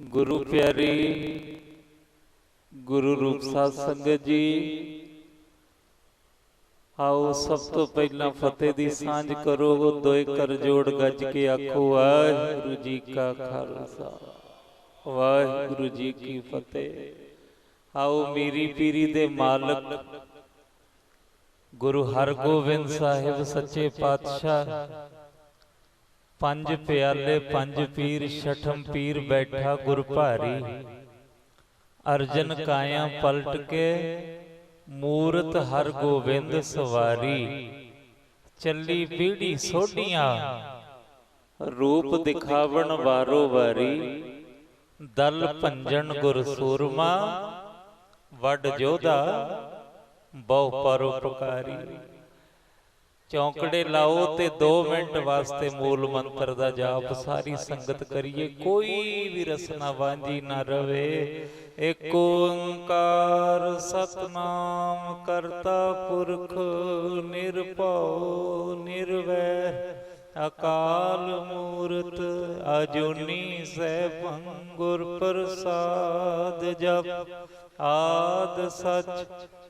ਗੁਰੂ ਪਿਆਰੀ, ਗੁਰੂ ਰੂਪ ਸਾਧ ਸੰਗਤ ਜੀ, ਆਓ ਸਭ ਤੋਂ ਪਹਿਲਾਂ ਫਤਿਹ ਦੀ ਸਾਂਝ ਕਰੋ ਦੋਏ ਕਰ ਜੋੜ ਗੱਜ ਕੇ ਆਖੋ, ਵਾਹਿਗੁਰੂ ਜੀ ਕਾ ਖਾਲਸਾ, ਵਾਹਿਗੁਰੂ ਜੀ ਕੀ ਫਤਿਹ। ਆਓ ਮੀਰੀ ਪੀਰੀ ਦੇ ਮਾਲਕ, ਗੁਰੂ ਹਰਗੋਬਿੰਦ ਸਾਹਿਬ, ਸੱਚੇ ਪਾਤਸ਼ਾਹ ਪੰਜ ਪਿਆਲੇ ਪੰਜ ਪੀਰ ਛਠਮ ਪੀਰ ਬੈਠਾ ਗੁਰ ਭਾਰੀ। ਅਰਜਨ ਕਾਇਆ ਪਲਟ ਕੇ ਮੂਰਤ ਹਰ ਗੋਬਿੰਦ ਸਵਾਰੀ। ਚੱਲੀ ਪੀੜੀ ਸੋਢੀਆਂ। ਰੂਪ ਦਿਖਾਵਣ ਵਾਰੋ ਵਾਰੀ ਦਲ ਭੰਜਨ ਗੁਰ ਸੂਰਮਾ। ਵੱਡ ਜੋਧਾ ਬਹੁ ਪਰਉਪਕਾਰੀ। ਚੌਂਕੜੇ ਲਾਓ ਤੇ 2 ਮਿੰਟ ਵਾਸਤੇ ਮੂਲ ਮੰਤਰ ਦਾ ਜਾਪ ਸਾਰੀ ਸੰਗਤ ਕਰੀਏ। ਕੋਈ ਵੀ ਰਸਨਾ ਵਾਂਝੀ ਨਾ ਰਵੇ। ਏਕ ਓੰਕਾਰ ਸਤਨਾਮ ਕਰਤਾ ਪੁਰਖ ਨਿਰਭਉ ਨਿਰਵੈਰ। ਅਕਾਲ ਮੂਰਤ ਅਜੂਨੀ ਸੈਭੰ ਗੁਰ ਪ੍ਰਸਾਦ ਜਪ। ਆਦ ਸਚ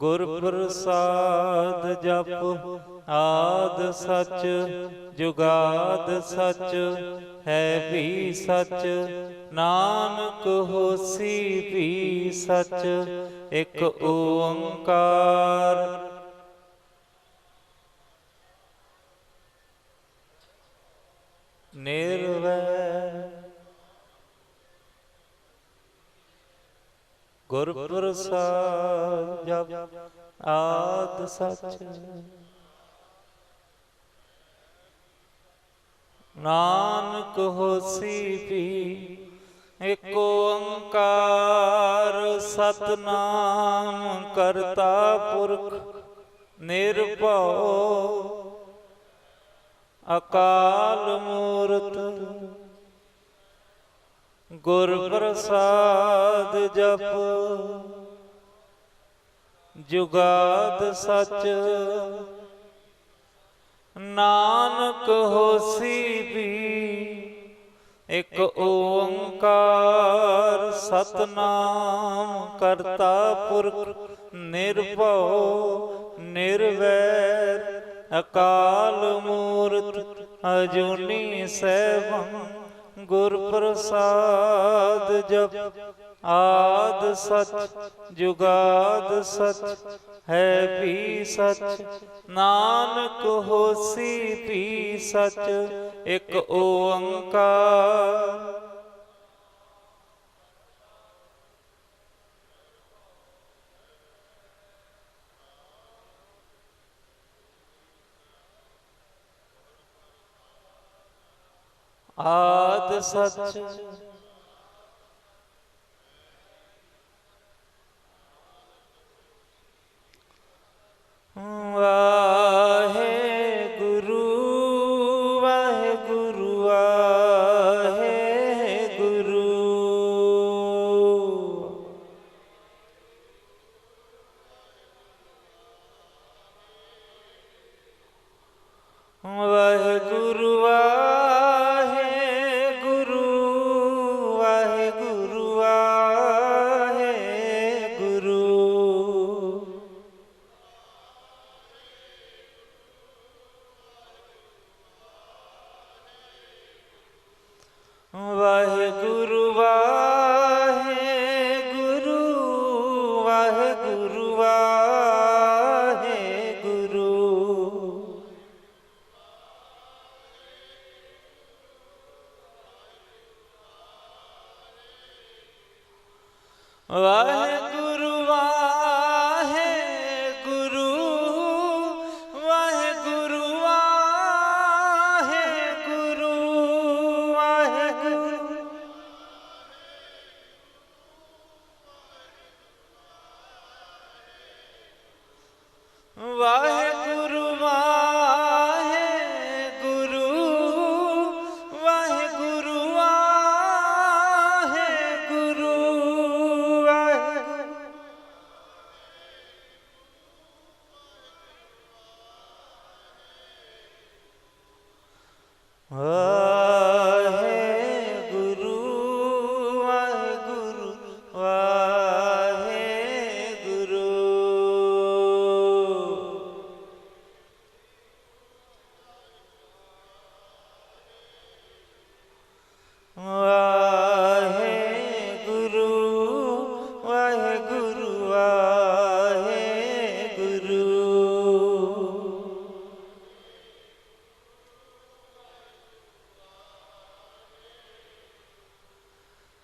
ਗੁਰ ਪ੍ਰਸਾਦ ਜਪ, ਆਦ ਸਚ, ਜੁਗਾਦ ਸਚ, ਹੈ ਵੀ ਸਚ, ਨਾਨਕ ਹੋਸੀ ਵੀ ਸਚ, ਇਕ ਓੰਕਾਰ। ਨਿਰਵੈਰ ਗੁਰ ਪ੍ਰਸਾਦ ਜਪ ਆਦ ਸਚ। ਨਾਨਕ ਹੋਸੀ ਵੀ ਇਕ ਓੰਕਾਰ, ਸਤਨਾਮ ਕਰਤਾ ਪੁਰਖ ਨਿਰਭਉ। ਅਕਾਲ ਮੂਰਤ ਗੁਰ ਪ੍ਰਸਾਦ ਜਪ। ਜੁਗਾਦ ਸਚ। ਨਾਨਕ ਹੋਸੀ ਵੀ ਇਕ ਓੰਕਾਰ ਸਤਨਾਮ ਕਰਤਾ ਪੁਰਖ ਨਿਰਭਉ ਨਿਰਵੈਰ ਅਕਾਲ ਮੂਰਤ ਅਜੂਨੀ ਸੈਭੰ ਗੁਰ ਪ੍ਰਸਾਦ ਜਪ, ਆਦ ਸਚ, ਜੁਗਾਦ ਸਚ, ਹੈ ਵੀ ਸਚ। ਨਾਨਕ ਹੋਸੀ ਵੀ ਸਚ, ਇਕ ਓੰਕਾਰ। ਆਦ ਸਚ। ਵਾਹਿਗੁਰੂ।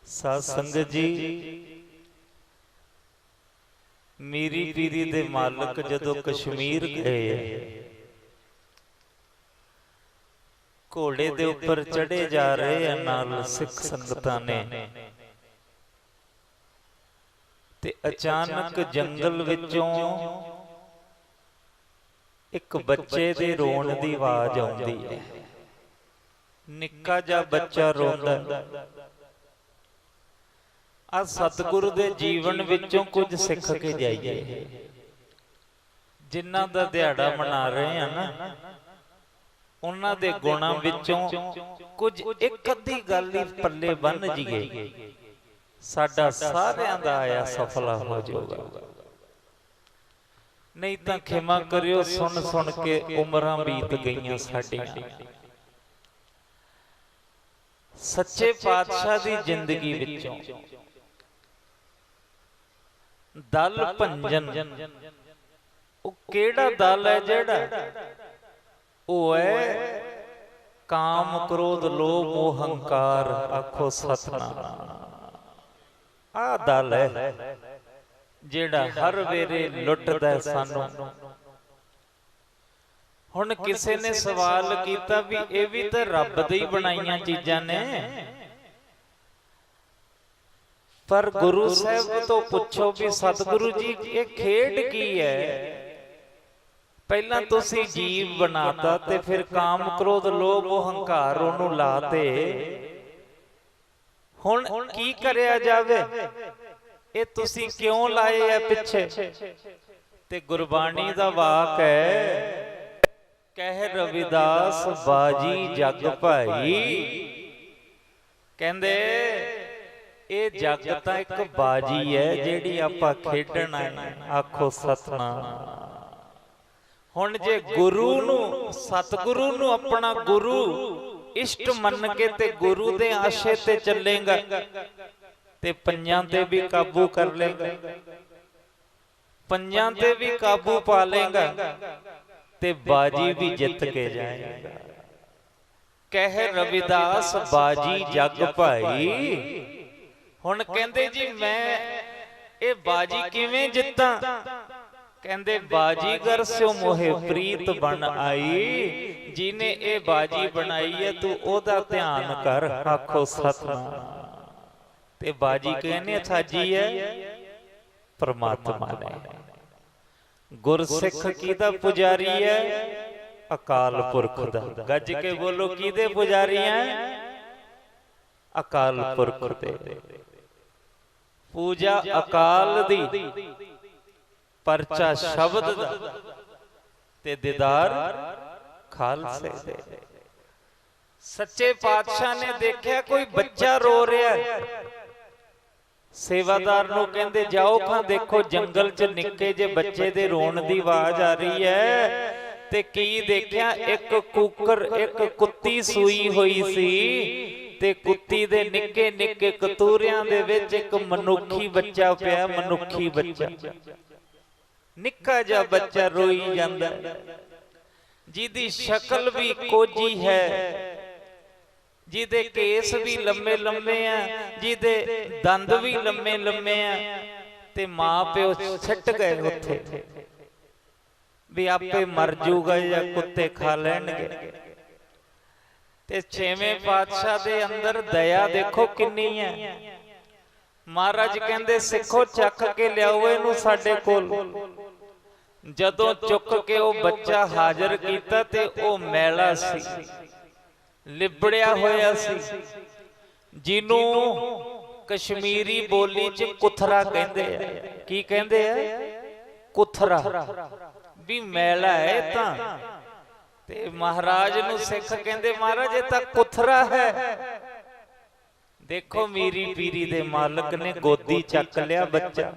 ਸਾਧ ਸੰਗਤ ਜੀ ਮੇਰੀ ਪੀਰੀ ਦੇ ਮਾਲਕ ਜਦੋਂ ਕਸ਼ਮੀਰ ਗਏ। ਘੋੜੇ ਦੇ ਉੱਪਰ ਚੜੇ ਜਾ ਰਹੇ ਆ ਨਾਲ ਸਿੱਖ ਸੰਗਤਾਂ ਨੇ। ਤੇ ਅਚਾਨਕ ਜੰਗਲ ਵਿੱਚੋਂ ਇੱਕ ਬੱਚੇ ਦੇ ਰੋਣ ਦੀ ਆਵਾਜ਼ ਆਉਂਦੀ ਹੈ। ਨਿੱਕਾ ਜਿਹਾ ਬੱਚਾ ਰੋਂਦਾ ਹੈ। ਆ ਸਤਿਗੁਰੂ ਦੇ ਜੀਵਨ ਵਿੱਚੋਂ ਕੁਝ ਸਿੱਖ ਕੇ ਜਾਈਏ। ਜਿਨ੍ਹਾਂ ਦਾ ਦਿਹਾੜਾ ਮਨਾ ਰਹੇ ਆ ਨਾ, ਉਹਨਾਂ ਦੇ ਗੁਣਾਂ ਵਿੱਚੋਂ ਕੁਝ ਇੱਕ ਅੱਧੀ ਗੱਲ ਹੀ ਪੱਲੇ ਬੰਨ ਜੀਏ ਸਾਡਾ ਸਾਰਿਆਂ ਦਾ ਆਇਆ ਸਫਲਾ ਹੋ ਜਾਊਗਾ। ਨਹੀਂ ਤਾਂ ਖਿਮਾ ਕਰਿਓ, ਸੁਣ ਸੁਣ ਕੇ ਉਮਰਾਂ ਬੀਤ ਗਈਆਂ ਸਾਡੀਆਂ। ਸੱਚੇ ਪਾਤਸ਼ਾਹ ਦੀ ਜ਼ਿੰਦਗੀ ਵਿੱਚੋਂ ਦਲ ਭੰਜਨ। ਉਹ ਕਿਹੜਾ ਦਲ ਹੈ ਜਿਹੜਾ? ਉਹ ਹੈ ਕਾਮ ਕ੍ਰੋਧ ਲੋਭ ਮੋਹ ਹੰਕਾਰ, ਆਖੋ ਸਤਨਾਮ। ਆ ਦਲ ਹੈ ਜਿਹੜਾ ਹਰ ਵੇਰੇ ਲੁੱਟਦਾ ਸਾਨੂੰ। ਹੁਣ ਕਿਸੇ ਨੇ ਸਵਾਲ ਕੀਤਾ ਵੀ ਇਹ ਵੀ ਤਾਂ ਰੱਬ ਦੇ ਹੀ ਬਣਾਈਆਂ ਚੀਜ਼ਾਂ ਨੇ। ਪਰ ਗੁਰੂ ਸਾਹਿਬ ਤੋਂ ਪੁੱਛੋ ਵੀ ਸਤਿਗੁਰੂ ਜੀ ਇਹ ਖੇਡ ਕੀ ਹੈ? ਪਹਿਲਾਂ ਤੁਸੀਂ ਜੀਵ ਬਣਾਤਾ ਤੇ ਫਿਰ ਕਾਮ ਕ੍ਰੋਧ ਲੋਭ ਉਹ ਹੰਕਾਰ ਉਹਨੂੰ ਲਾਤੇ। ਹੁਣ ਕੀ ਕਰਿਆ ਜਾਵੇ? ਇਹ ਤੁਸੀਂ ਕਿਉਂ ਲਾਏ ਆ ਪਿੱਛੇ? ਤੇ ਗੁਰਬਾਣੀ ਦਾ ਵਾਕ ਹੈ ਕਹਿ ਰਵਿਦਾਸ ਬਾਜੀ ਜਗ ਭਾਈ। ਕਹਿੰਦੇ ਇਹ ਜਗ ਤਾਂ ਇੱਕ ਬਾਜੀ ਹੈ ਜਿਹੜੀ ਆਪਾਂ ਖੇਡਣਾ ਹੈ। ਆਖੋ ਸਤਨਾਮ। ਹੁਣ ਜੇ ਗੁਰੂ ਨੂੰ ਸਤਿਗੁਰੂ ਨੂੰ ਆਪਣਾ ਗੁਰੂ ਇਸ਼ਟ ਮੰਨ ਕੇ ਤੇ ਗੁਰੂ ਦੇ ਆਸ਼ੇ ਤੇ ਚੱਲੇਗਾ। ਤੇ ਪੰਜਾਂ ਤੇ ਵੀ ਕਾਬੂ ਕਰ ਲੇਗਾ। ਪੰਜਾਂ ਤੇ ਵੀ ਕਾਬੂ ਪਾ ਲੇਗਾ। ਤੇ ਬਾਜੀ ਵੀ ਜਿੱਤ ਕੇ ਜਾਏਗਾ। ਕਹਿ ਰਵਿਦਾਸ ਬਾਜੀ ਜਗ ਭਾਈ। ਹੁਣ ਕਹਿੰਦੇ ਜੀ ਮੈਂ ਇਹ ਬਾਜੀ ਕਿਵੇਂ ਜਿੱਤਾਂ? ਕਹਿੰਦੇ ਬਾਜੀਗਰ ਸਿਓ ਮੋਹਿ ਪ੍ਰੀਤ ਬਣ ਆਈ। ਜਿਨੇ ਇਹ ਬਾਜੀ ਬਣਾਈ ਹੈ ਤੂੰ ਉਹਦਾ ਧਿਆਨ ਕਰ ਆਖੋ ਸਤਨਾਮ। ਤੇ ਬਾਜੀ ਕਹਿੰਨੇ ਸਾਜੀ ਹੈ ਪਰਮਾਤਮਾ ਨੇ। ਗੁਰਸਿੱਖ ਕਿਹਦਾ ਪੁਜਾਰੀ ਹੈ? ਅਕਾਲ ਪੁਰਖ ਦਾ। ਗੱਜ ਕੇ ਬੋਲੋ ਕਿਹਦੇ ਪੁਜਾਰੀ ਹੈ? ਅਕਾਲ ਪੁਰਖ ਦੇ। ਪੂਜਾ ਅਕਾਲ ਦੀ। ਪਰਚਾ ਸ਼ਬਦ ਦਾ। ਤੇ ਦੀਦਾਰ ਖਾਲਸੇ ਦੇ। ਸੱਚੇ ਪਾਤਸ਼ਾਹ ਨੇ ਦੇਖਿਆ ਕੋਈ ਬੱਚਾ ਰੋ ਰਿਹਾ ਸੇਵਾਦਾਰ ਨੂੰ ਕਹਿੰਦੇ, ਜਾਓ ਖਾਂ, ਦੇਖੋ ਜੰਗਲ 'ਚ ਨਿੱਕੇ ਜੇ ਬੱਚੇ ਦੇ ਰੋਣ ਦੀ ਆਵਾਜ਼ ਆ ਰਹੀ ਹੈ। ਤੇ ਕੀ ਦੇਖਿਆ? ਇੱਕ ਕੂਕਰ, ਇੱਕ ਕੁੱਤੀ ਸੂਈ ਹੋਈ ਸੀ। ਤੇ ਕੁੱਤੀ ਦੇ ਨਿੱਕੇ ਨਿੱਕੇ ਕਤੂਰਿਆਂ ਦੇ ਵਿੱਚ ਇੱਕ ਮਨੁੱਖੀ ਬੱਚਾ ਪਿਆ, ਮਨੁੱਖੀ ਬੱਚਾ। ਨਿੱਕਾ ਜਿਹਾ ਬੱਚਾ ਰੋਈ ਜਾਂਦਾ। ਜਿਹਦੀ ਸ਼ਕਲ ਵੀ ਕੋਜੀ ਹੈ। ਜਿਹਦੇ ਕੇਸ ਵੀ ਲੰਮੇ ਲੰਮੇ ਆ, ਜਿਹਦੇ ਦੰਦ ਵੀ ਲੰਮੇ ਲੰਮੇ ਆ, ਤੇ ਮਾਂ ਪਿਓ ਛੱਟ ਗਏ ਉੱਥੇ। ਵੀ ਆਪੇ ਮਰ ਜਾਊਗਾ ਜਾਂ ਕੁੱਤੇ ਖਾ ਲੈਣਗੇ। ਤੇ ਛੇਵੇਂ ਪਾਤਸ਼ਾਹ ਦੇ ਅੰਦਰ ਦਇਆ ਦੇਖੋ ਕਿੰਨੀ ਹੈ। ਮਹਾਰਾਜ ਕਹਿੰਦੇ ਸਿੱਖੋ ਚੱਕ ਕੇ ਲਿਆਓ ਇਹਨੂੰ ਸਾਡੇ ਕੋਲ। ਜਦੋਂ ਚੁੱਕ ਕੇ ਉਹ ਬੱਚਾ ਹਾਜ਼ਰ ਕੀਤਾ ਤੇ ਉਹ ਮੈਲਾ ਸੀ। ਲਿਬੜਿਆ ਹੋਇਆ ਸੀ। ਜਿਹਨੂੰ ਕਸ਼ਮੀਰੀ ਬੋਲੀ 'ਚ ਕੁਥਰਾ ਕਹਿੰਦੇ ਆ। ਕੀ ਕਹਿੰਦੇ ਆ? ਕੁਥਰਾ। ਵੀ ਮੈਲਾ ਹੈ ਤਾਂ। ਤੇ ਮਹਾਰਾਜ ਨੂੰ ਸਿੱਖ ਕਹਿੰਦੇ, ਮਹਾਰਾਜ, ਇਹ ਤਾਂ ਕੁਥਰਾ ਹੈ। ਦੇਖੋ ਮੀਰੀ ਪੀਰੀ ਦੇ ਮਾਲਕ ਨੇ ਗੋਦੀ ਚੱਕ ਲਿਆ ਬੱਚਾ।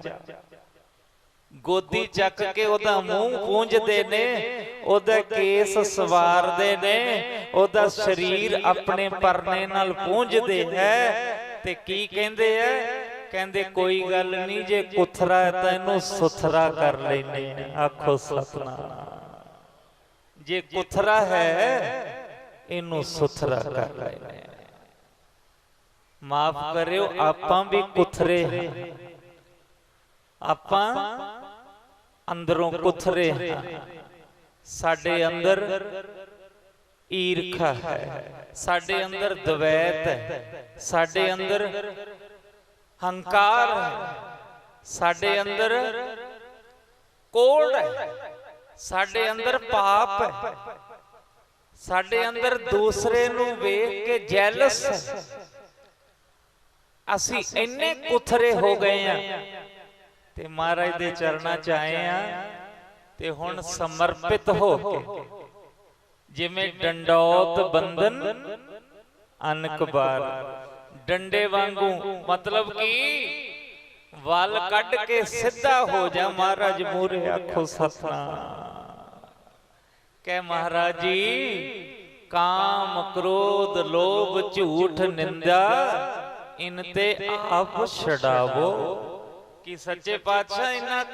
ਗੋਦੀ ਚੱਕ ਕੇ ਉਹਦਾ ਮੂੰਹ ਪੂੰਝਦੇ ਨੇ, ਉਹਦਾ ਕੇਸ ਸਵਾਰਦੇ ਨੇ, ਉਹਦਾ ਸਰੀਰ ਆਪਣੇ ਪਰਨੇ ਨਾਲ ਪੂੰਝਦੇ ਹੈ। ਤੇ ਕੀ ਕਹਿੰਦੇ ਐ ਕਹਿੰਦੇ, ਕੋਈ ਗੱਲ ਨਹੀਂ, ਜੇ ਕੁਥਰਾ ਹੈ ਤਾਂ ਇਹਨੂੰ ਸੁਥਰਾ ਕਰ ਲੈਨੇ ਆਖੋ ਸਤਨਾਮ। ਜੇ ਕੁਥਰਾ ਹੈ ਇਹਨੂੰ ਸੁਥਰਾ ਕਰ ਲੈਨੇ ਮਾਫ ਕਰਿਓ ਆਪਾਂ ਵੀ ਕੁਥਰੇ ਆਪਾਂ ਅੰਦਰੋਂ ਕੁਥਰੇ ਹਾਂ। ਸਾਡੇ ਅੰਦਰ ਈਰਖਾ ਹੈ। ਸਾਡੇ ਅੰਦਰ ਦਵੈਤ ਹੈ। ਸਾਡੇ ਅੰਦਰ ਹੰਕਾਰ ਹੈ। ਸਾਡੇ ਅੰਦਰ ਕੋੜ ਹੈ। ਸਾਡੇ ਅੰਦਰ ਪਾਪ ਹੈ। ਸਾਡੇ ਅੰਦਰ ਦੂਸਰੇ ਨੂੰ ਵੇਖ ਕੇ ਜੈਲਸ ਹੈ। ਅਸੀਂ ਇੰਨੇ ਕੁਥਰੇ ਹੋ ਗਏ ਆ ਤੇ ਮਹਾਰਾਜ ਦੇ ਚਰਨਾਂ 'ਚ ਆਏ ਆ ਤੇ ਹੁਣ ਸਮਰਪਿਤ ਹੋ ਕੇ। ਜਿਵੇਂ ਡੰਡੌਤ ਬੰਧਨ ਅਨਕਬਾਰ ਡੰਡੇ ਵਾਂਗੂ ਮਤਲਬ ਕੀ? ਵੱਲ ਕੱਢ ਕੇ ਸਿੱਧਾ ਹੋ ਜਾ। ਮਹਾਰਾਜ ਮੂਰੇ ਆਖੋ ਸਤਨਾਮ। ਕਹਿ ਮਹਾਰਾਜ ਜੀ ਕਾਮ ਕ੍ਰੋਧ ਲੋਭ ਝੂਠ ਨਿੰਦਾ ਇਨ ਤੇ ਆਪ ਛਡਾਵੋ। ਕਿ ਸੱਚੇ ਪਾਤਸ਼ਾਹ ਇਹਨਾਂ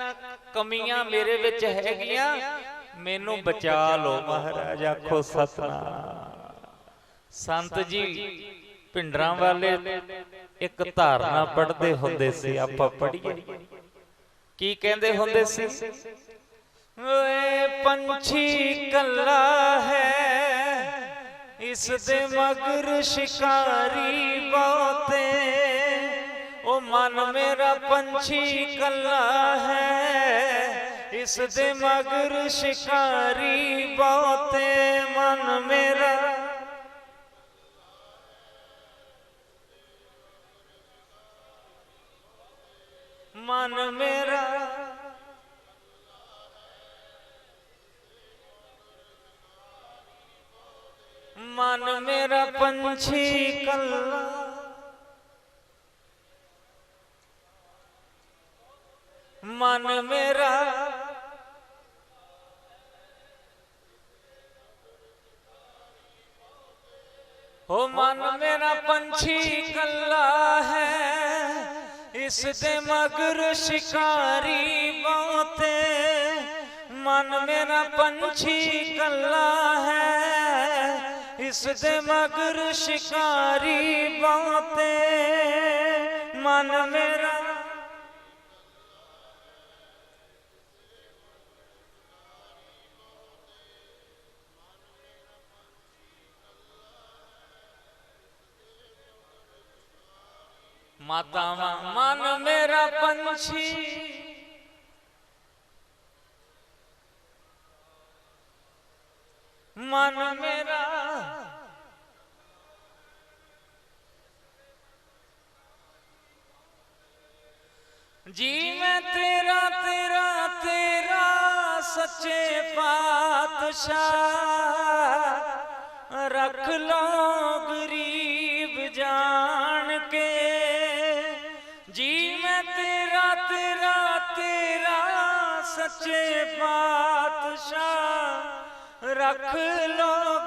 ਕਮੀਆਂ ਮੇਰੇ ਵਿੱਚ ਹੈਗੀਆਂ ਮੈਨੂੰ ਬਚਾ ਲਓ ਮਹਾਰਾਜ ਆਖੋ ਸਤਨਾਮ। ਸੰਤ ਜੀ ਪਿੰਡਰਾਂ ਵਾਲੇ ਇੱਕ ਧਾਰਨਾ ਪੜ੍ਹਦੇ ਹੁੰਦੇ ਸੀ ਆਪਾਂ ਪੜ੍ਹੀਏ। ਕੀ ਕਹਿੰਦੇ ਹੁੰਦੇ ਸੀ? ਓਏ ਪੰਛੀ ਕੱਲਾ ਹੈ। ਇਸ ਦੇ ਮਗਰ ਸ਼ਿਕਾਰੀ ਬਹੁਤੇ। ਉਹ ਮਨ ਮੇਰਾ ਪੰਛੀ ਕੱਲਾ ਹੈ। ਇਸ ਦੇ ਮਗਰ ਸ਼ਿਕਾਰੀ ਬਹੁਤੇ। ਮਨ ਮੇਰਾ ਮਨ ਮੇਰਾ ਮਨ ਮੇਰਾ ਪੰਛੀ ਕੱਲਾ ਮਨ ਮੇਰਾ ਹੋ ਮਨ ਮੇਰਾ ਪੰਛੀ ਕੱਲਾ ਹੈ ਇਸ ਦੇ ਮਗਰ ਸ਼ਿਕਾਰੀ ਹੈ ਦੇ ਮਗਰ ਸ਼ਿਕਾਰੀ ਬਹੁਤੇ ਮਨ ਮੇਰਾ ਮਾਤਾਵਾਂ ਮਨ ਮੇਰਾ ਪੰਛੀ। ਮਨ ਮੇਰਾ ਜੀ ਮੈਂ ਤੇਰਾ ਤੇਰਾ ਤੇਰਾ ਸੱਚੇ ਪਾਤਸ਼ਾਹ ਰੱਖ ਲਓ ਗਰੀਬ ਜਾਣ ਕੇ। ਜੀ ਮੈਂ ਤੇਰਾ ਤੇਰਾ ਤੇਰਾ ਸੱਚੇ ਪਾਤਸ਼ਾਹ ਰੱਖ ਲਓ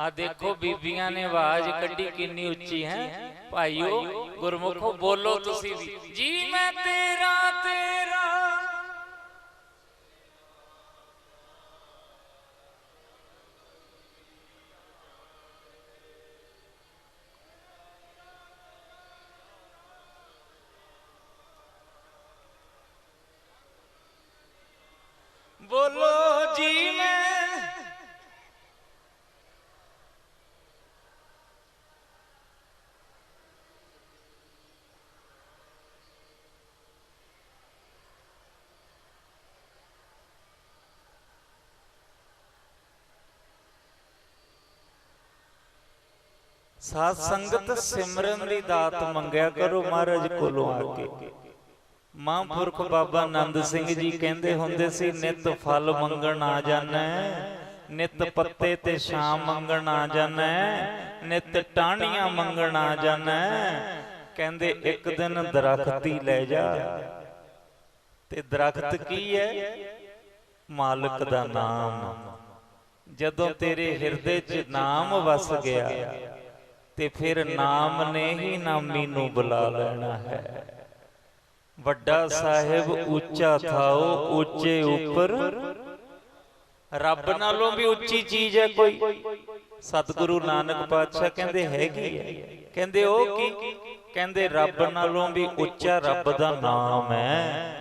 ਆ ਦੇਖੋ ਬੀਬੀਆਂ ਨੇ ਆਵਾਜ਼ ਕੱਢੀ ਕਿੰਨੀ ਉੱਚੀ ਹੈ। ਭਾਈਓ ਗੁਰਮੁਖੋ ਬੋਲੋ ਤੁਸੀਂ ਵੀ। ਜੀ ਮੈਂ ਤੇਰਾ ਤੇਰਾ ਸਾਧ ਸੰਗਤ ਸਿਮਰਨ ਦੀ ਦਾਤ ਮੰਗਿਆ ਕਰੋ ਮਹਾਰਾਜ ਕੋਲੋਂ ਆ ਕੇ। ਮਹਾਂਪੁਰਖ ਬਾਬਾ ਆਨੰਦ ਸਿੰਘ ਜੀ ਕਹਿੰਦੇ ਹੁੰਦੇ ਸੀ, ਨਿਤ ਫਲ ਮੰਗਣ ਆ ਜਾਣਾ ਨਿਤ ਪੱਤੇ ਤੇ ਸ਼ਾਮ ਮੰਗਣ ਆ ਜਾਣਾ ਨਿਤ ਟਾਹਣੀਆਂ ਮੰਗਣ ਆ ਜਾਣਾ ਕਹਿੰਦੇ, ਇੱਕ ਦਿਨ ਦਰਖਤੀ ਲੈ ਜਾ। ਤੇ ਦਰਖਤ ਕੀ ਹੈ ਮਾਲਕ ਦਾ ਨਾਮ। ਜਦੋਂ ਤੇਰੇ ਹਿਰਦੇ 'ਚ ਨਾਮ ਵਸ ਗਿਆ ਤੇ ਫਿਰ ਨਾਮ ਨੇ ਹੀ ਨਾਮੀ ਨੂੰ ਬੁਲਾ ਲੈਣਾ ਹੈ। ਵੱਡਾ ਸਾਹਿਬ ਉੱਚਾ ਥਾਓ ਉੱਚੇ ਉੱਪਰ। ਰੱਬ ਨਾਲੋਂ ਵੀ ਉੱਚੀ ਚੀਜ਼ ਹੈ ਕੋਈ। ਸਤਿਗੁਰੂ ਨਾਨਕ ਪਾਤਸ਼ਾਹ ਕਹਿੰਦੇ ਹੈਗੀ ਹੈ। ਕਹਿੰਦੇ ਉਹ ਕੀ? ਕਹਿੰਦੇ ਰੱਬ ਨਾਲੋਂ ਵੀ ਉੱਚਾ ਰੱਬ ਦਾ ਨਾਮ ਹੈ।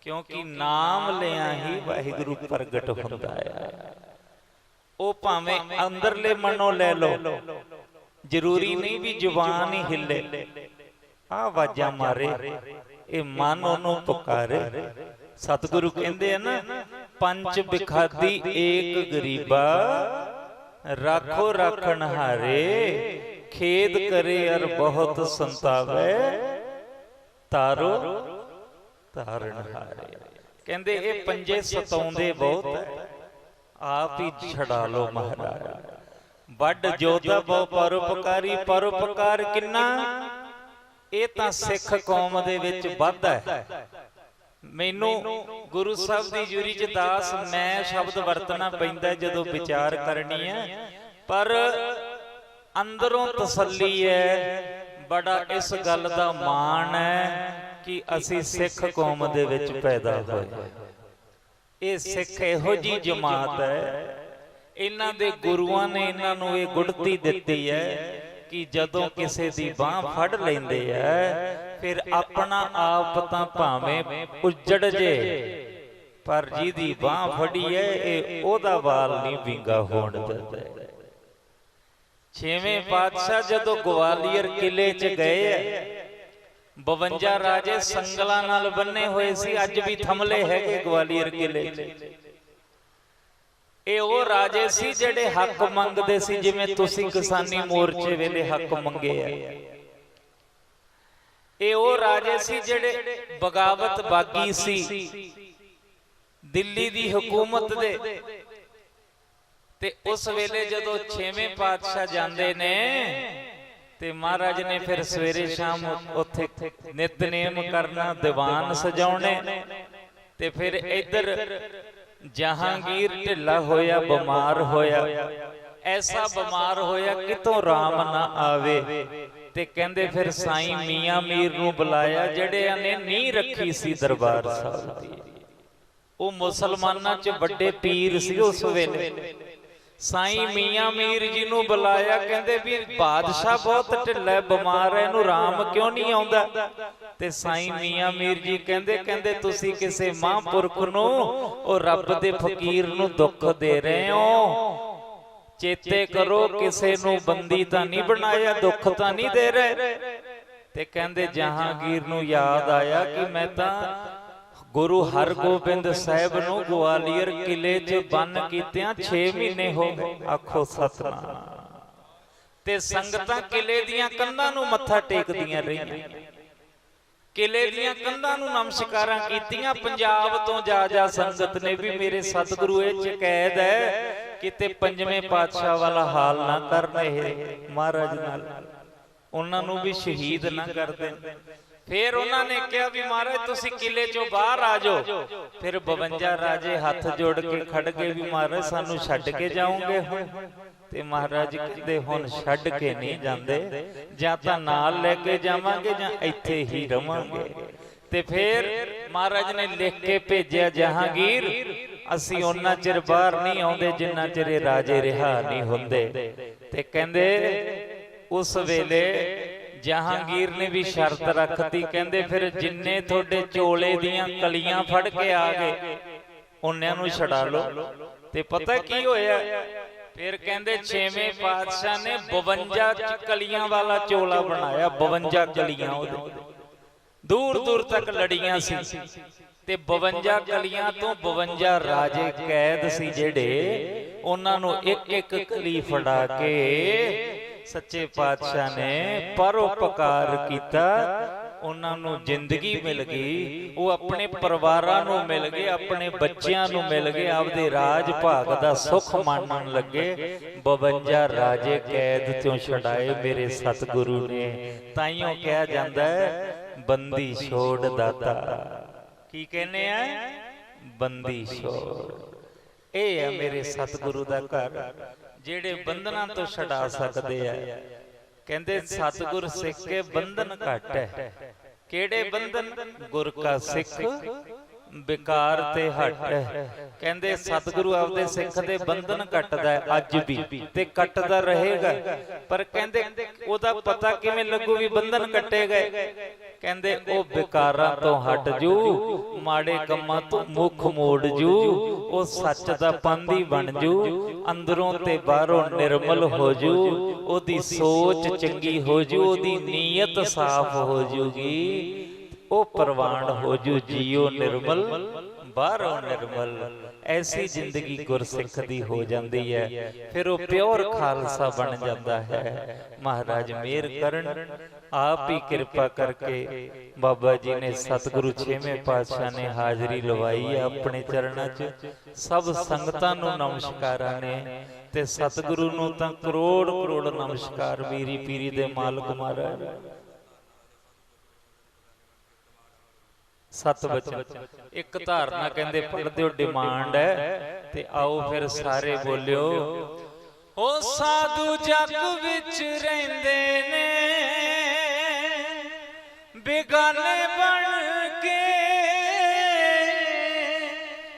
ਕਿਉਂਕਿ ਨਾਮ ਲਿਆ ਹੀ ਵਾਹਿਗੁਰੂ ਪ੍ਰਗਟ ਹੁੰਦਾ ਹੈ। ਉਹ ਭਾਵੇਂ ਅੰਦਰਲੇ ਮਨੋਂ ਲੈ ਲਓ। ਜ਼ਰੂਰੀ ਨਹੀਂ ਵੀ ਜ਼ੁਬਾਨ ਹੀ ਹਿੱਲੇ। ਆ ਆਵਾਜ਼ਾਂ ਮਾਰੇ। ਇਹ ਮਨ ਉਹਨੂੰ ਪੁਕਾਰੇ। ਸਤਿਗੁਰੂ ਕਹਿੰਦੇ ਆ ਨਾ ਪੰਜ ਬਿਖਾਦੀ ਏਕ ਗਰੀਬਾ। ਰਾਖੋ ਰਾਖਣ ਹਾਰੇ। ਖੇਦ ਕਰੇ ਅਰ ਬਹੁਤ ਸੰਤਾਵੇ। ਤਾਰੋ ਤਾਰਨ ਹਾਰੇ। ਕਹਿੰਦੇ ਇਹ ਪੰਜੇ ਸਤਾਉਂਦੇ ਬਹੁਤ ਆਪ ਹੀ ਛਡਾ ਲੋ ਮਹਾਰਾਜ। ਵੱਡ ਜੋਤਾ ਬਹੁ ਪਰਉਪਕਾਰੀ ਪਰਉਪਕਾਰ ਕਿੰਨਾ? ਇਹ ਤਾਂ ਸਿੱਖ ਕੌਮ ਦੇ ਵਿੱਚ ਵੱਧ ਹੈ। ਮੈਨੂੰ ਗੁਰੂ ਸਾਹਿਬ ਦੀ ਜੂਰੀ ਚ ਦਾਸ ਮੈਂ ਸ਼ਬਦ ਵਰਤਣਾ ਪੈਂਦਾ ਜਦੋਂ ਵਿਚਾਰ ਕਰਨੀ ਹੈ। ਪਰ ਅੰਦਰੋਂ ਤਸੱਲੀ ਹੈ। ਬੜਾ ਇਸ ਗੱਲ ਦਾ ਮਾਣ ਹੈ ਕਿ ਅਸੀਂ ਸਿੱਖ ਕੌਮ ਦੇ ਵਿੱਚ ਪੈਦਾ ਹੋਏ। ਇਹ ਸਿੱਖ ਇਹੋ ਜੀ ਜਮਾਤ ਹੈ। ਇਹਨਾਂ ਦੇ ਗੁਰੂਆਂ ਨੇ ਇਹਨਾਂ ਨੂੰ ਇਹ ਗੁੜਤੀ ਦਿੱਤੀ ਹੈ ਕਿ ਜਦੋਂ ਕਿਸੇ ਦੀ ਬਾਹ ਫੜ ਲੈਂਦੇ ਐ ਫਿਰ ਆਪਣਾ ਆਪ ਤਾਂ ਭਾਵੇਂ ਉੱਜੜ ਜੇ। ਪਰ ਜਿਹਦੀ ਬਾਹ ਫੜੀ ਐ ਇਹ ਉਹਦਾ ਵਾਲ ਨਹੀਂ ਵਿੰਗਾ ਹੋਣ ਦਿੰਦਾ ਛੇਵੇਂ ਪਾਤਸ਼ਾਹ ਜਦੋਂ ਗਵਾਲੀਅਰ ਕਿਲੇ 'ਚ ਗਏ ਐ 52 ਰਾਜੇ ਸੰਗਲਾਂ ਨਾਲ ਬੰਨੇ ਹੋਏ ਸੀ ਅੱਜ ਵੀ ਥਮਲੇ ਹੈਗੇ ਗਵਾਲੀਅਰ ਕਿਲੇ 'ਚ। ਇਹ ਉਹ ਰਾਜੇ ਸੀ ਜਿਹੜੇ ਹੱਕ ਮੰਗਦੇ ਸੀ ਜਿਵੇਂ ਤੁਸੀਂ ਕਿਸਾਨੀ ਮੋਰਚੇ ਵੇਲੇ ਹੱਕ ਮੰਗੇ ਆ। ਇਹ ਉਹ ਰਾਜੇ ਸੀ ਜਿਹੜੇ ਬਗਾਵਤ ਬਾਗੀ ਸੀ। ਦਿੱਲੀ ਦੀ ਹਕੂਮਤ ਦੇ। ਤੇ ਉਸ ਵੇਲੇ ਜਦੋਂ 6ਵੇਂ ਪਾਤਸ਼ਾਹ ਜਾਂਦੇ ਨੇ ਤੇ ਮਹਾਰਾਜ ਨੇ ਫਿਰ ਸਵੇਰੇ ਸ਼ਾਮ ਉੱਥੇ ਨਿਤਨੇਮ ਕਰਨਾ ਦੀਵਾਨ ਸਜਾਉਣੇ। ਤੇ ਫਿਰ ਇੱਧਰ ਜਹਾਂਗੀਰ ਢਿੱਲਾ ਹੋਇਆ ਬਿਮਾਰ ਹੋਇਆ। ਐਸਾ ਬਿਮਾਰ ਹੋਇਆ ਕਿਤੋਂ ਰਾਮ ਨਾ ਆਵੇ। ਤੇ ਕਹਿੰਦੇ ਫਿਰ ਸਾਈਂ ਮੀਆਂ ਮੀਰ ਨੂੰ ਬੁਲਾਇਆ ਜਿਹੜਿਆਂ ਨੇ ਨੀ ਰੱਖੀ ਸੀ ਦਰਬਾਰ ਸਾਹਿਬ ਦੀ। ਉਹ ਮੁਸਲਮਾਨਾਂ 'ਚ ਵੱਡੇ ਪੀਰ ਸੀ ਉਸ ਵੇਲੇ। ਸਾਈਂ ਮੀਆਂ ਮੀਰ ਜੀ ਨੂੰ ਬੁਲਾਇਆ ਕਹਿੰਦੇ ਵੀ ਬਾਦਸ਼ਾਹ ਬਹੁਤ ਢਿੱਲਾ ਬਿਮਾਰ ਹੈ ਇਹਨੂੰ ਰਾਮ ਕਿਉਂ ਨਹੀਂ ਆਉਂਦਾ? ਤੇ ਸਾਈਂ ਮੀਆਂ ਮੀਰ ਜੀ ਕਹਿੰਦੇ ਕਹਿੰਦੇ ਤੁਸੀਂ ਕਿਸੇ ਮਹਾਂਪੁਰਖ ਨੂੰ ਉਹ ਰੱਬ ਦੇ ਫਕੀਰ ਨੂੰ ਦੁੱਖ ਦੇ ਰਹੇ ਹੋ। ਚੇਤੇ ਕਰੋ ਕਿਸੇ ਨੂੰ ਬੰਦੀ ਤਾਂ ਨਹੀਂ ਬਣਾਇਆ ਦੁੱਖ ਤਾਂ ਨਹੀਂ ਦੇ ਰਹੇ। ਤੇ ਕਹਿੰਦੇ ਜਹਾਂਗੀਰ ਨੂੰ ਯਾਦ ਆਇਆ ਕਿ ਮੈਂ ਤਾਂ ਗੁਰੂ ਹਰਗੋਬਿੰਦ ਸਾਹਿਬ ਨੂੰ ਗਵਾਲੀਅਰ ਕਿਲੇ 'ਚ ਬੰਨ ਕੀਤਿਆਂ 6 ਮਹੀਨੇ ਹੋ ਗਏ। ਆਖੋ ਸਤਨਾਮ। ਤੇ ਸੰਗਤਾਂ ਕਿਲੇ ਦੀਆਂ ਕੰਧਾਂ ਨੂੰ ਮੱਥਾ ਟੇਕਦੀਆਂ ਰਹੀਆਂ। ਕਿਲੇ ਦੀਆਂ ਕੰਧਾਂ ਨੂੰ ਨਮਸਕਾਰਾਂ ਕੀਤੀਆਂ। ਪੰਜਾਬ ਤੋਂ ਜਾ ਜਾ ਸੰਗਤ ਨੇ ਵੀ ਮੇਰੇ ਸਤਿਗੁਰੂ ਇਹ ਚ ਕੈਦ ਹੈ ਕਿਤੇ ਪੰਜਵੇਂ ਪਾਤਸ਼ਾਹ ਵਾਲਾ ਹਾਲ ਨਾ ਕਰਨ ਇਹ ਮਹਾਰਾਜ ਨਾਲ। ਉਹਨਾਂ ਨੂੰ ਵੀ ਸ਼ਹੀਦ ਨਾ ਕਰ ਦੇਣ। ਫਿਰ ਉਹਨਾਂ ਨੇ ਕਿਹਾ ਵੀ ਮਹਾਰਾਜ, ਤੁਸੀਂ ਕਿਲੇ ਚੋਂ ਬਾਹਰ ਆ ਜਾਓ। ਫਿਰ 52 ਰਾਜੇ ਹੱਥ ਜੋੜ ਕੇ ਖੜ ਗਏ ਵੀ ਮਹਾਰਾਜ, ਸਾਨੂੰ ਛੱਡ ਕੇ ਜਾਓਗੇ ਹੁਣ? ਤੇ ਮਹਾਰਾਜ ਕਹਿੰਦੇ, ਹੁਣ ਛੱਡ ਕੇ ਨਹੀਂ ਜਾਂਦੇ। ਜਾਂ ਤਾਂ ਨਾਲ ਲੈ ਕੇ ਜਾਵਾਂਗੇ ਜਾਂ ਇੱਥੇ ਹੀ ਰਵਾਂਗੇ। ਤੇ ਫਿਰ ਮਹਾਰਾਜ ਨੇ ਲਿਖ ਕੇ ਭੇਜਿਆ, ਜਹਾਂਗੀਰ, ਅਸੀਂ ਉਹਨਾਂ ਚਿਰ ਬਾਹਰ ਨਹੀਂ ਆਉਂਦੇ, ਜਿੰਨਾ ਚਿਰ ਰਾਜੇ ਰਿਹਾ ਨਹੀਂ ਹੁੰਦੇ। ਤੇ ਕਹਿੰਦੇ, ਉਸ ਵੇਲੇ ਜਹਾਂਗੀਰ ਨੇ ਵੀ ਸ਼ਰਤ ਰੱਖਤੀ ਕਹਿੰਦੇ ਫਿਰ ਜਿੰਨੇ ਤੁਹਾਡੇ ਚੋਲੇ ਦੀਆਂ ਕਲੀਆਂ ਫੜ ਕੇ ਆ ਗਏ ਉਹਨਿਆਂ ਨੂੰ ਛਡਾ ਲਓ। ਤੇ ਪਤਾ ਕੀ ਹੋਇਆ? ਫਿਰ ਕਹਿੰਦੇ 6ਵੇਂ ਪਾਤਸ਼ਾਹ ਨੇ 52 ਕਲੀਆਂ ਵਾਲਾ ਚੋਲਾ ਬਣਾਇਆ 52 ਕਲੀਆਂ ਉਹਦੇ ਦੂਰ ਦੂਰ ਤੱਕ ਲੜੀਆਂ ਸੀ। ਤੇ 52 ਕਲੀਆਂ ਤੋਂ 52 ਰਾਜੇ ਕੈਦ ਸੀ ਜਿਹੜੇ, ਉਹਨਾਂ ਨੂੰ ਇੱਕ ਇੱਕ ਕਲੀ ਫੜਾ ਕੇ ਸੱਚੇ ਪਾਤਸ਼ਾਹ ਨੇ ਪਰਉਪਕਾਰ ਕੀਤਾ। ਉਹਨਾਂ ਨੂੰ ਜ਼ਿੰਦਗੀ ਮਿਲ ਗਈ। ਉਹ ਆਪਣੇ ਪਰਿਵਾਰਾਂ ਨੂੰ ਮਿਲ ਗਏ, ਆਪਣੇ ਬੱਚਿਆਂ ਨੂੰ ਮਿਲ ਗਏ, ਆਪਦੇ ਰਾਜ ਭਾਗ ਦਾ ਸੁੱਖ ਮਾਣਨ ਲੱਗੇ। 52 ਰਾਜੇ ਕੈਦ ਤੋਂ ਛੁਡਾਏ ਮੇਰੇ ਸਤਿਗੁਰੂ ਨੇ। ਤਾਈਓ ਕਿਹਾ ਜਾਂਦਾ ਹੈ, ਬੰਦੀ ਛੋੜ ਦਾਤਾ। ਕੀ ਕਹਿੰਦੇ ਆ? ਬੰਦੀ ਛੋੜ ਇਹ ਹੈ ਮੇਰੇ ਸਤਿਗੁਰੂ ਦਾ ਘਰ, ਜਿਹੜੇ ਬੰਧਨਾਂ ਤੋਂ ਛਡਾ ਸਕਦੇ ਆ। ਕਹਿੰਦੇ ਸਤਿਗੁਰ ਸਿੱਖ ਕੇ ਬੰਧਨ ਘਟ ਹੈ। ਕਿਹੜੇ ਬੰਧਨ? ਗੁਰ ਕਾ ਸਿੱਖ। ਵਿਕਾਰ ਤੇ ਹਟ। ਕਹਿੰਦੇ ਸਤਿਗੁਰੂ ਆਪਦੇ ਸਿੱਖ ਦੇ ਬੰਧਨ ਕੱਟਦਾ ਅੱਜ ਵੀ ਤੇ ਕੱਟਦਾ ਰਹੇਗਾ। ਪਰ ਕਹਿੰਦੇ ਉਹਦਾ ਪਤਾ ਕਿਵੇਂ ਲੱਗੂ ਵੀ ਬੰਧਨ ਕੱਟੇ ਗਏ ਕਹਿੰਦੇ ਉਹ ਵਿਕਾਰਾਂ ਤੋਂ ਹਟ ਜੂ, ਮਾੜੇ ਕੰਮਾਂ ਤੋਂ ਮੁਖ ਮੋੜ ਜੂ, ਉਹ ਸੱਚ ਦਾ ਪੰਦੀ ਬਣ ਜੂ, ਅੰਦਰੋਂ ਤੇ ਬਾਹਰੋਂ ਨਿਰਮਲ ਹੋ ਜੂ, ਉਹਦੀ ਸੋਚ ਚੰਗੀ ਹੋ ਜੂ, ਉਹਦੀ ਨੀਅਤ ਸਾਫ਼ ਹੋ ਜੂਗੀ। ਉਹ ਪ੍ਰਵਾਨ ਹੋ ਜੂ, ਜੀਓ ਨਿਰਮਲ, ਬਾਹਰੋਂ ਨਿਰਮਲ। ਐਸੀ ਜ਼ਿੰਦਗੀ ਗੁਰਸਿੱਖ ਦੀ ਹੋ ਜਾਂਦੀ ਹੈ, ਫਿਰ ਉਹ ਪਿਓਰ ਖਾਲਸਾ ਬਣ ਜਾਂਦਾ ਹੈ। ਮਹਾਰਾਜ ਮਿਹਰ ਕਰਨ, ਆਪ ਹੀ ਕਿਰਪਾ ਕਰਕੇ ਬਾਬਾ ਜੀ ਨੇ ਸਤਿਗੁਰੂ ਛੇਵੇਂ ਪਾਤਸ਼ਾਹ ਨੇ ਹਾਜ਼ਰੀ ਲਵਾਈ ਹੈ ਆਪਣੇ ਚਰਨਾਂ 'ਚ। ਸਭ ਸੰਗਤਾਂ ਨੂੰ ਨਮਸਕਾਰਾਂ ਨੇ ਤੇ ਸਤਿਗੁਰੂ ਨੂੰ ਤਾਂ ਕਰੋੜ ਕਰੋੜ ਨਮਸਕਾਰ ਵੀਰੀ ਪੀਰੀ ਦੇ ਮਾਲਕ ਮਹਾਰਾਜ। ਸਤ ਬਚਨ ਇੱਕ ਧਾਰਨਾ ਕਹਿੰਦੇ ਪੜ੍ਹਦੇ ਹੋ ਡਿਮਾਂਡ ਹੈ ਤੇ ਆਓ ਫਿਰ ਸਾਰੇ ਬੋਲਿਓ ਉਹ ਸਾਧੂ ਜਗ ਵਿੱਚ ਰਹਿੰਦੇ ਨੇ ਬੇਗਾਨੇ ਬਣ ਕੇ।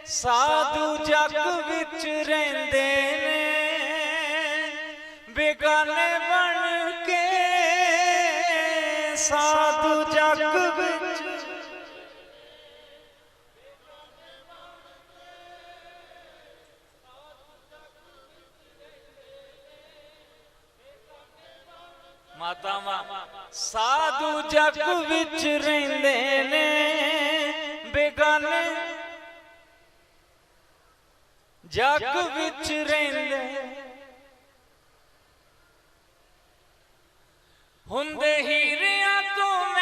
ਸਾਧੂ ਜਗ ਵਿੱਚ ਰਹਿੰਦੇ ਨੇ ਬੇਗਾਨੇ ਬਣ ਸਾਧੂ ਜਗ ਵਿੱਚ ਰਹਿੰਦੇ ਨੇ। ਬੇਗਾਨੇ ਜਗ ਵਿੱਚ ਰਹਿੰਦੇ ਹੁੰਦੇ ਹੀਰਿਆਂ ਤੋਂ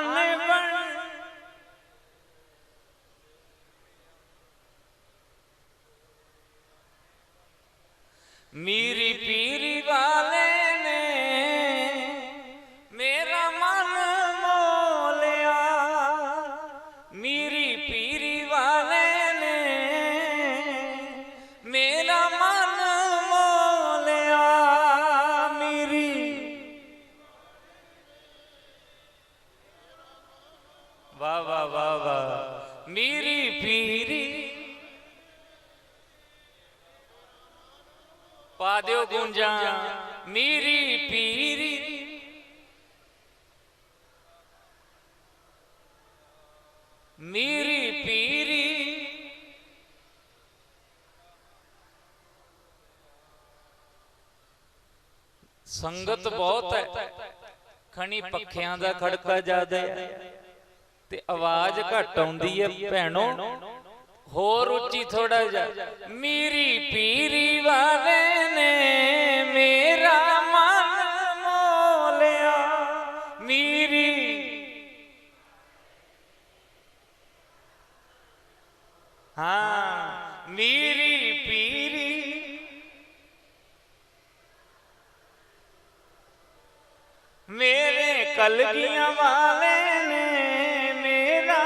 ਆਨੇ ਬਣ ਸੰਗਤ ਬਹੁਤ ਹੈ। ਖਣੀ ਪੱਖਿਆਂ ਦਾ ਖੜਕਾ ਜ਼ਿਆਦਾ ਹੈ। ਤੇ ਆਵਾਜ਼ ਘੱਟ ਆਉਂਦੀ ਹੈ ਭੈਣੋ। ਹੋਰ ਉੱਚੀ ਥੋੜਾ ਜਿਹਾ। ਮੀਰੀ ਪੀਰੀ ਵਾਲੇ ਨੇ ਮੇਰਾ ਮਨ ਮੋਲਿਆ। ਮੀਰੀ ਹਾਂ। ਕਲਗੀਆਂ ਵਾਲੇ ਨੇ ਮੇਰਾ।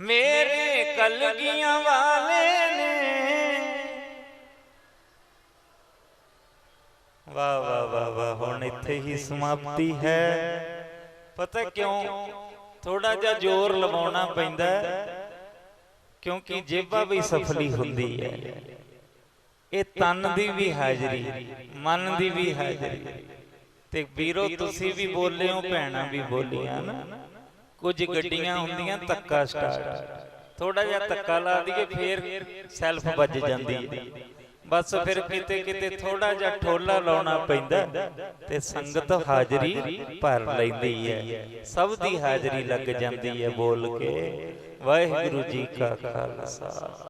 ਮੇਰੇ ਕਲਗੀਆਂ ਵਾਲੇ ਵਾਹ ਵਾਹ ਵਾਹ ਵਾਹ, ਹੁਣ ਇੱਥੇ ਹੀ ਸਮਾਪਤੀ ਹੈ। ਪਤਾ ਕਿਉਂ? ਥੋੜਾ ਜਿਹਾ ਜ਼ੋਰ ਲਵਾਉਣਾ ਪੈਂਦਾ ਕਿਉਂਕਿ ਜੇਬਾ ਵੀ ਸਫਲੀ ਹੁੰਦੀ ਹੈ। ਇਹ ਤਨ ਦੀ ਵੀ ਹਾਜ਼ਰੀ, ਮਨ ਦੀ ਵੀ ਹਾਜ਼ਰੀ। ਤੇ ਵੀਰੋ ਤੁਸੀਂ ਵੀ ਬੋਲੇ ਹੋ ਭੈਣਾਂ ਵੀ ਬੋਲੀਆਂ ਨਾ ਕੁਝ ਗੱਡੀਆਂ ਹੁੰਦੀਆਂ ਧੱਕਾ ਸਟਾਰਟ ਥੋੜਾ ਜਿਹਾ ਧੱਕਾ ਲਾ ਦਈਏ ਫੇਰ ਸੈਲਫ ਵੱਜ ਜਾਂਦੀ ਹੈ। ਬਸ ਫਿਰ ਕਿਤੇ ਕਿਤੇ ਥੋੜਾ ਜਿਹਾ ਠੋਲਾ ਲਾਉਣਾ ਪੈਂਦਾ ਤੇ ਸੰਗਤ ਹਾਜ਼ਰੀ ਭਰ ਲੈਂਦੀ ਹੈ। ਸਭ ਦੀ ਹਾਜ਼ਰੀ ਲੱਗ ਜਾਂਦੀ ਹੈ ਬੋਲ ਕੇ। ਵਾਹਿਗੁਰੂ ਜੀ ਕਾ ਖਾਲਸਾ।